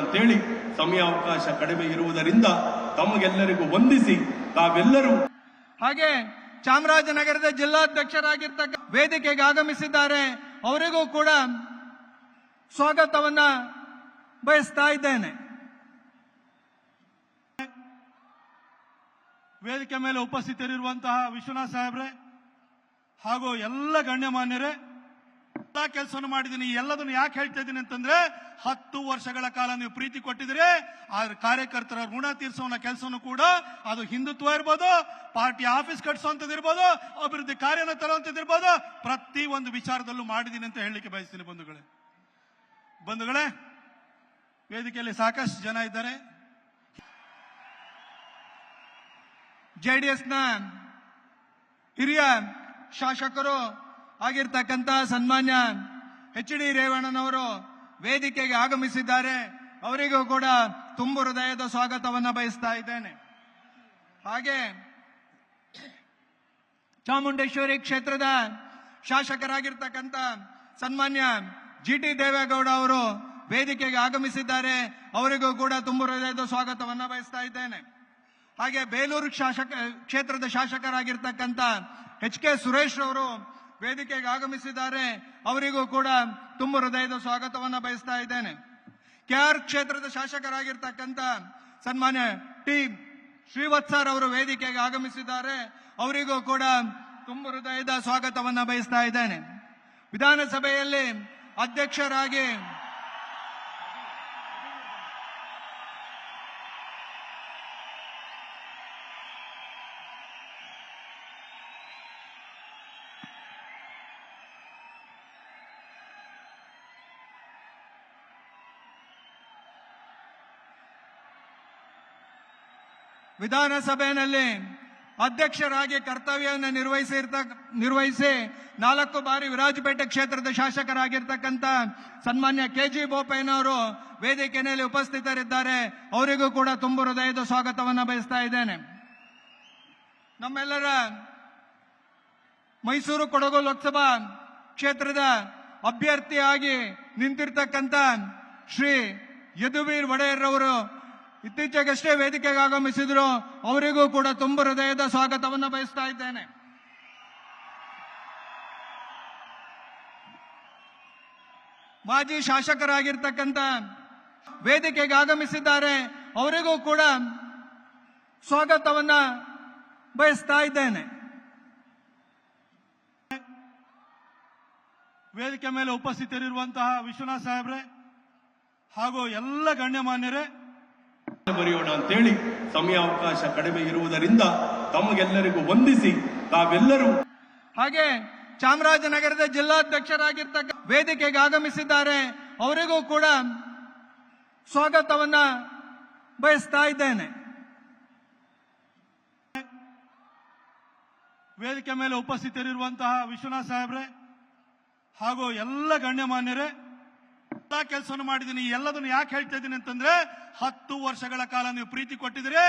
ಅಂತೇಳಿ ಸಮಯಾವಕಾಶ ಕಡಿಮೆ ಇರುವುದರಿಂದ ತಮಗೆಲ್ಲರಿಗೂ ವಂದಿಸಿ ತಾವೆಲ್ಲರೂ ಹಾಗೆ ಚಾಮರಾಜನಗರದ ಜಿಲ್ಲಾಧ್ಯಕ್ಷರಾಗಿರ್ತಕ್ಕ ವೇದಿಕೆಗೆ ಆಗಮಿಸಿದ್ದಾರೆ. ಅವರಿಗೂ ಕೂಡ ಸ್ವಾಗತವನ್ನ ಬಯಸ್ತಾ ಇದ್ದೇನೆ. ವೇದಿಕೆ ಮೇಲೆ ಉಪಸ್ಥಿತರಿರುವಂತಹ ವಿಶ್ವನಾಥ್ ಸಾಹೇಬ್ರೆ ಹಾಗೂ ಎಲ್ಲ ಗಣ್ಯಮಾನ್ಯರೇ ಎಲ್ಲ ಕೆಲಸವನ್ನು ಮಾಡಿದ್ದೀನಿ, ಎಲ್ಲದನ್ನು ಯಾಕೆ ಹೇಳ್ತಾ ಇದ್ದೀನಿ ಅಂತಂದ್ರೆ, ಹತ್ತು ವರ್ಷಗಳ ಕಾಲ ನೀವು ಪ್ರೀತಿ ಕೊಟ್ಟಿದ್ರೆ ಆ ಕಾರ್ಯಕರ್ತರ ಋಣ ತೀರಿಸೋನ ಕೆಲಸವನ್ನು ಕೂಡ ಅದು ಹಿಂದುತ್ವ ಇರ್ಬೋದು, ಪಾರ್ಟಿ ಆಫೀಸ್ ಕಟ್ಸೋಂಥದ್ದು ಇರ್ಬೋದು, ಅಭಿವೃದ್ಧಿ ಕಾರ್ಯನ ತರುವಂತದ್ದಿರ್ಬೋದು ಪ್ರತಿ ಒಂದು ವಿಚಾರದಲ್ಲೂ ಮಾಡಿದ್ದೀನಿ ಅಂತ ಹೇಳಲಿಕ್ಕೆ ಬಯಸ್ತೀನಿ ಬಂಧುಗಳೇ. ಬಂಧುಗಳೇ, ವೇದಿಕೆಯಲ್ಲಿ ಸಾಕಷ್ಟು ಜನ ಇದ್ದಾರೆ. ಜೆಡಿಎಸ್ನ ಹಿರಿಯ ಶಾಸಕರು ಆಗಿರ್ತಕ್ಕಂಥ ಸನ್ಮಾನ್ಯ ಎಚ್ ಡಿ ರೇವಣ್ಣನವರು ವೇದಿಕೆಗೆ ಆಗಮಿಸಿದ್ದಾರೆ. ಅವರಿಗೂ ಕೂಡ ತುಂಬು ಹೃದಯದ ಸ್ವಾಗತವನ್ನ ಬಯಸ್ತಾ ಇದ್ದೇನೆ. ಹಾಗೆ ಚಾಮುಂಡೇಶ್ವರಿ ಕ್ಷೇತ್ರದ ಶಾಸಕರಾಗಿರ್ತಕ್ಕಂಥ ಸನ್ಮಾನ್ಯ ಜಿ ಟಿ ದೇವೇಗೌಡ ಅವರು ವೇದಿಕೆಗೆ ಆಗಮಿಸಿದ್ದಾರೆ. ಅವರಿಗೂ ಕೂಡ ತುಂಬು ಹೃದಯದ ಸ್ವಾಗತವನ್ನ ಬಯಸ್ತಾ ಇದ್ದೇನೆ. ಹಾಗೆ ಬೇಲೂರು ಶಾಸಕ ಕ್ಷೇತ್ರದ ಶಾಸಕರಾಗಿರ್ತಕ್ಕಂಥ ಎಚ್ ಕೆ ಸುರೇಶ್ ಅವರು ವೇದಿಕೆಗೆ ಆಗಮಿಸಿದ್ದಾರೆ. ಅವರಿಗೂ ಕೂಡ ತುಂಬ ಹೃದಯದ ಸ್ವಾಗತವನ್ನ ಬಯಸ್ತಾ ಇದ್ದೇನೆ. ಕೆಆರ್ ಕ್ಷೇತ್ರದ ಶಾಸಕರಾಗಿರ್ತಕ್ಕಂಥ ಸನ್ಮಾನ್ಯ ಟಿ. ಶ್ರೀವತ್ಸರ್ ಅವರು ವೇದಿಕೆಗೆ ಆಗಮಿಸಿದ್ದಾರೆ. ಅವರಿಗೂ ಕೂಡ ತುಂಬ ಹೃದಯದ ಸ್ವಾಗತವನ್ನ ಬಯಸ್ತಾ ಇದ್ದೇನೆ. ವಿಧಾನಸಭೆಯಲ್ಲಿ ಅಧ್ಯಕ್ಷರಾಗಿ ವಿಧಾನಸಭೆಯಲ್ಲಿ ಅಧ್ಯಕ್ಷರಾಗಿ ಕರ್ತವ್ಯವನ್ನು ನಿರ್ವಹಿಸಿರ್ತ, ನಿರ್ವಹಿಸಿ ನಾಲ್ಕು ಬಾರಿ ವಿರಾಜಪೇಟೆ ಕ್ಷೇತ್ರದ ಶಾಸಕರಾಗಿರ್ತಕ್ಕಂಥ ಸನ್ಮಾನ್ಯ ಕೆ ಜಿ ಬೋಪಯ್ಯನವರು ವೇದಿಕೆಯಲ್ಲಿ ಉಪಸ್ಥಿತರಿದ್ದಾರೆ. ಅವರಿಗೂ ಕೂಡ ತುಂಬ ಹೃದಯದ ಸ್ವಾಗತವನ್ನು ಬಯಸ್ತಾ ಇದ್ದೇನೆ. ನಮ್ಮೆಲ್ಲರ ಮೈಸೂರು ಕೊಡಗು ಲೋಕಸಭಾ ಕ್ಷೇತ್ರದ ಅಭ್ಯರ್ಥಿಯಾಗಿ ನಿಂತಿರ್ತಕ್ಕಂಥ ಶ್ರೀ ಯದುವೀರ್ ಒಡೆಯರ್ ಅವರು ಇತ್ತೀಚೆಗಷ್ಟೇ ವೇದಿಕೆಗೆ ಆಗಮಿಸಿದ್ರು ಅವರಿಗೂ ಕೂಡ ತುಂಬ ಹೃದಯದ ಸ್ವಾಗತವನ್ನು ಬಯಸ್ತಾ ಇದ್ದೇನೆ. ಮಾಜಿ ಶಾಸಕರಾಗಿರ್ತಕ್ಕಂಥ ವೇದಿಕೆಗೆ ಆಗಮಿಸಿದ್ದಾರೆ ಅವರಿಗೂ ಕೂಡ ಸ್ವಾಗತವನ್ನ ಬಯಸ್ತಾ ಇದ್ದೇನೆ. ವೇದಿಕೆ ಮೇಲೆ ಉಪಸ್ಥಿತರಿರುವಂತಹ ವಿಶ್ವನಾಥ್ ಸಾಹೇಬ್ರೆ ಹಾಗೂ ಎಲ್ಲ ಗಣ್ಯಮಾನ್ಯರೇ ಬರೆಯೋಣ ಅಂತೇಳಿ ಸಮಯಾವಕಾಶ ಕಡಿಮೆ ಇರುವುದರಿಂದ ತಮಗೆಲ್ಲರಿಗೂ ವಂದಿಸಿ ತಾವೆಲ್ಲರೂ ಹಾಗೆ ಚಾಮರಾಜನಗರದ ಜಿಲ್ಲಾಧ್ಯಕ್ಷರಾಗಿರ್ತಕ್ಕ ವೇದಿಕೆಗೆ ಆಗಮಿಸಿದ್ದಾರೆ. ಅವರಿಗೂ ಕೂಡ ಸ್ವಾಗತವನ್ನ ಬಯಸ್ತಾ ಇದ್ದೇನೆ. ವೇದಿಕೆ ಮೇಲೆ ಉಪಸ್ಥಿತರಿರುವಂತಹ ವಿಶ್ವನಾಥ್ ಸಾಹೇಬ್ರೆ ಹಾಗೂ ಎಲ್ಲ ಗಣ್ಯಮಾನ್ಯರೇ ಎಲ್ಲ ಕೆಲಸವನ್ನು ಮಾಡಿದ್ದೀನಿ, ಎಲ್ಲದನ್ನು ಯಾಕೆ ಹೇಳ್ತಾ ಇದ್ದೀನಿ ಅಂತಂದ್ರೆ, ಹತ್ತು ವರ್ಷಗಳ ಕಾಲ ನೀವು ಪ್ರೀತಿ ಕೊಟ್ಟಿದ್ರೆ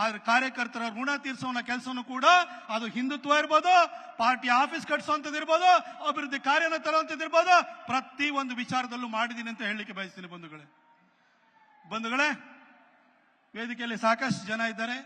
ಆ ಕಾರ್ಯಕರ್ತರ ಋಣ ತೀರಿಸುವ ಕೆಲಸವನ್ನು ಕೂಡ ಅದು ಹಿಂದುತ್ವ ಇರ್ಬೋದು, ಪಾರ್ಟಿ ಆಫೀಸ್ ಕಟ್ಸುವಂತದ್ದು ಇರ್ಬೋದು, ಅಭಿವೃದ್ಧಿ ಕಾರ್ಯನ ತರುವಂಥದ್ದು ಇರ್ಬೋದು, ಪ್ರತಿ ಒಂದು ವಿಚಾರದಲ್ಲೂ ಮಾಡಿದ್ದೀನಿ ಅಂತ ಹೇಳಲಿಕ್ಕೆ ಬಯಸ್ತೀನಿ ಬಂಧುಗಳೇ. ಬಂಧುಗಳೇ, ವೇದಿಕೆಯಲ್ಲಿ ಸಾಕಷ್ಟು ಜನ ಇದ್ದಾರೆ.